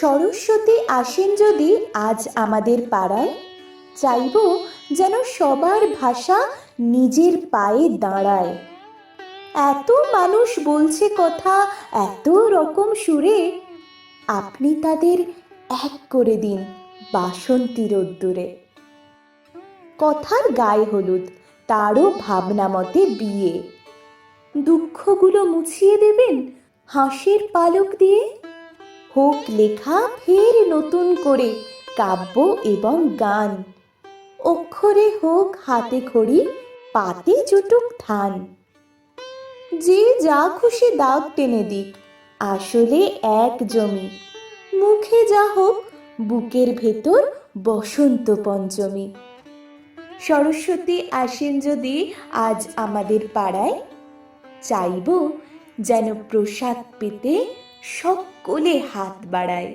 সরস্বতী আসেন যদি আজ আমাদের পাড়ায়, চাইব যেন সবার ভাষা নিজের পায়ে দাঁড়ায়। এত মানুষ বলছে কথা, এত রকম সুরে, আপনি তাদের এক করে দিন বাসন্তী রোদ্দুরে। কথার গায়ে হলুদ, তারও ভাবনা মতে বিয়ে। দুঃখগুলো মুছিয়ে দেবেন হাসির পালক দিয়ে? হোক লেখা ফের নতুন করে, কাব্য এবং গান। অক্ষরে হোক হাতে খড়ি, পাতে জুটুক ধান। যে যা খুশি দাগ টেনে দিক, আসলে এক জমি। মুখে যা হোক, বুকের ভেতর বসন্ত পঞ্চমী। সরস্বতী আসেন যদি আজ আমাদের পাড়ায়, চাইব যেন প্রসাদ পেতে সকলে হাত বাড়ায়।